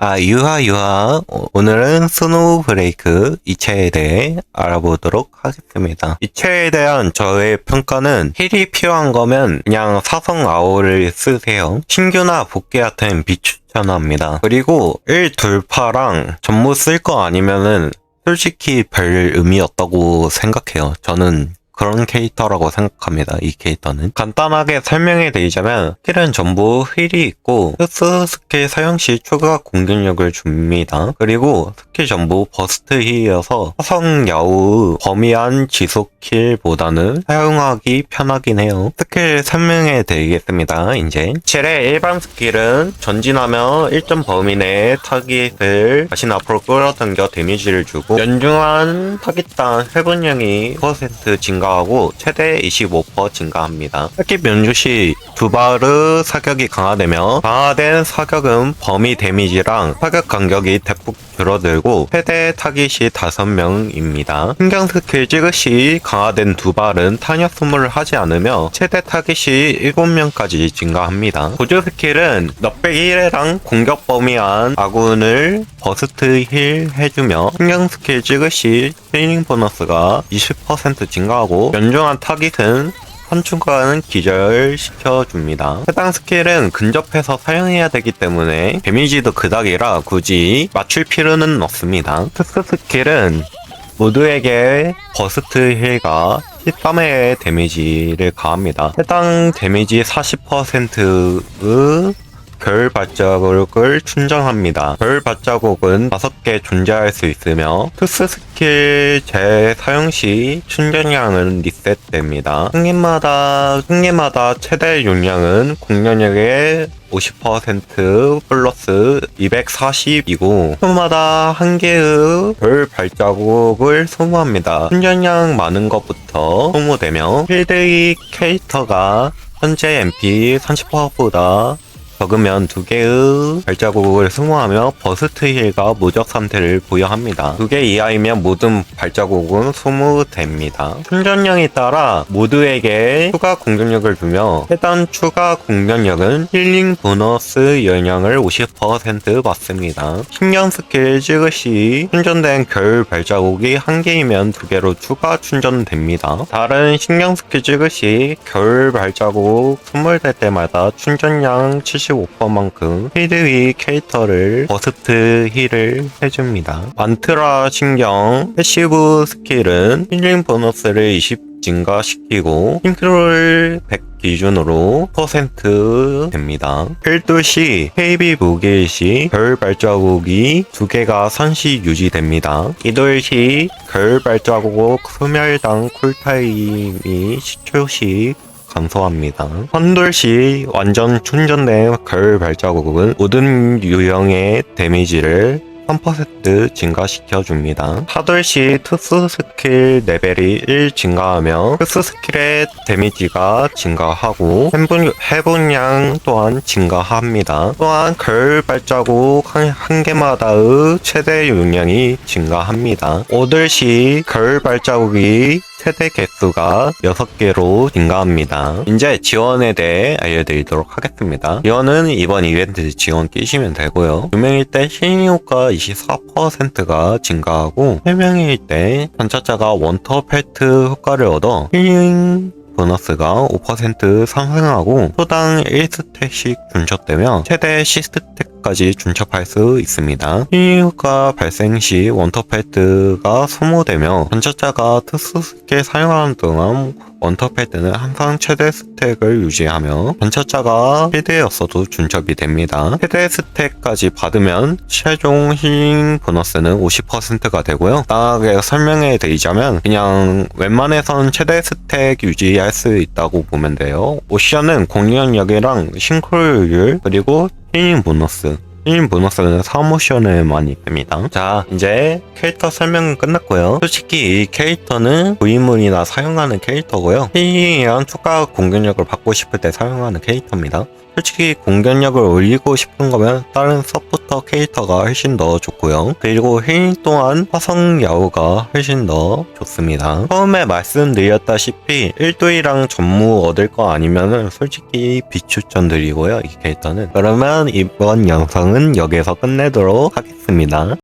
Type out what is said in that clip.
아, 유하. 어, 오늘은 스노우 브레이크 이체에 대해 알아보도록 하겠습니다. 이체에 대한 저의 평가는 힐이 필요한 거면 그냥 사성 아오를 쓰세요. 신규나 복귀 같은 비추천합니다. 그리고 1 돌파랑 전부 쓸거 아니면은 솔직히 별 의미 없다고 생각해요. 저는 그런 캐릭터라고 생각합니다. 이 캐릭터는 간단하게 설명해 드리자면 스킬은 전부 힐이 있고 흡수 스킬 사용 시 추가 공격력을 줍니다. 그리고 스킬 전부 버스트 힐이어서 화성 야후 범위한 지속 힐보다는 사용하기 편하긴 해요. 스킬 설명해 드리겠습니다. 이제 첼의 일반 스킬은 전진하며 일정 범위 내 타깃을 자신 앞으로 끌어당겨 데미지를 주고 연중한 타깃당 회분량이 10% 증가 하고 최대 25% 증가합니다. 타깃 면주 시 두바르 사격이 강화되며 강화된 사격은 범위 데미지랑 사격 간격이 대폭 줄어들고 최대 타깃이 5명입니다. 신경 스킬 찍을 시 강화된 두 발은 탄약 소모를 하지 않으며 최대 타깃이 7명까지 증가합니다. 보조 스킬은 넉백 1회랑 공격 범위한 아군을 버스트 힐 해주며 신경 스킬 찍을 시 힐링 보너스가 20% 증가하고 연중한 타깃은 선충과는 기절시켜줍니다. 해당 스킬은 근접해서 사용해야 되기 때문에 데미지도 그닥이라 굳이 맞출 필요는 없습니다. 특수 스킬은 모두에게 버스트 힐과 13회의 데미지를 가합니다. 해당 데미지 40%의 별 발자국을 충전합니다. 별 발자국은 5개 존재할 수 있으며 특수 스킬 재사용 시 충전량은 리셋됩니다. 승리마다 승리마다 최대 용량은 공격력의 50% 플러스 240이고 소마다 한 개의 별 발자국을 소모합니다. 충전량 많은 것부터 소모되며 필드의 캐릭터가 현재 MP 30%보다 적으면 두 개의 발자국을 소모하며 버스트 힐과 무적 상태를 부여합니다. 두 개 이하이면 모든 발자국은 소모됩니다. 충전량에 따라 모두에게 추가 공격력을 주며 해당 추가 공격력은 힐링 보너스 영향을 50% 받습니다. 신경 스킬 찍을 시 충전된 결 발자국이 한 개이면 두 개로 추가 충전됩니다. 다른 신경 스킬 찍을 시 결 발자국 소모될 때마다 충전량 75%만큼 필드위 캐릭터를 버스트 힐을 해줍니다. 반트라 신경 패시브 스킬은 힐링 보너스를 20 증가시키고 힘트롤 100 기준으로 퍼센트 됩니다. 필드 시 헤이비 무게 시별 발자국이 두 개가 선시 유지됩니다. 이돌 시별 발자국 소멸당 쿨타임이 10초씩 감소합니다. 환돌 시 완전 충전된 별 발자국은 모든 유형의 데미지를 3% 증가시켜줍니다. 하돌 시 특수 스킬 레벨이 1 증가하며 특수 스킬의 데미지가 증가하고 해분, 해분량 또한 증가합니다. 또한 결 발자국 한, 한 개마다의 최대 용량이 증가합니다. 오들 시결 발자국이 최대 개수가 6개로 증가합니다. 이제 지원에 대해 알려드리도록 하겠습니다. 지원은 이번 이벤트 지원 끼시면 되고요. 2명일 때 실행 효과 24%가 증가하고 3명일 때 전차자가 원터 펠트 효과를 얻어 힐링 보너스가 5% 상승하고 소당 1스택씩 준첩되며 최대 C스택까지 준첩할 수 있습니다. 힐링효과 발생 시 원터패드가 소모되며 전차자가 특수 스킬 사용하는 동안 원터패드는 항상 최대 스택을 유지하며 전차자가 필드였어도 준첩이 됩니다. 최대 스택까지 받으면 최종 힐링 보너스는 50%가 되고요. 나하게 설명해 드리자면 그냥 웬만해선 최대 스택 유지할 수 있다고 보면 돼요. 오션은 공격력이랑 싱크로율 그리고 힐링 보너스 힐링 보너스는 사모션에만 있습니다. 자, 이제 캐릭터 설명은 끝났고요. 솔직히 이 캐릭터는 고인물이나 사용하는 캐릭터고요. 힐링이랑 추가 공격력을 받고 싶을 때 사용하는 캐릭터입니다. 솔직히 공격력을 올리고 싶은 거면 다른 서포터 캐릭터가 훨씬 더 좋고요. 그리고 힐 또한 화성 야후가 훨씬 더 좋습니다. 처음에 말씀드렸다시피 1도이랑 전무 얻을 거 아니면은 솔직히 비추천드리고요. 이 캐릭터는. 그러면 이번 영상은 여기서 끝내도록 하겠습니다.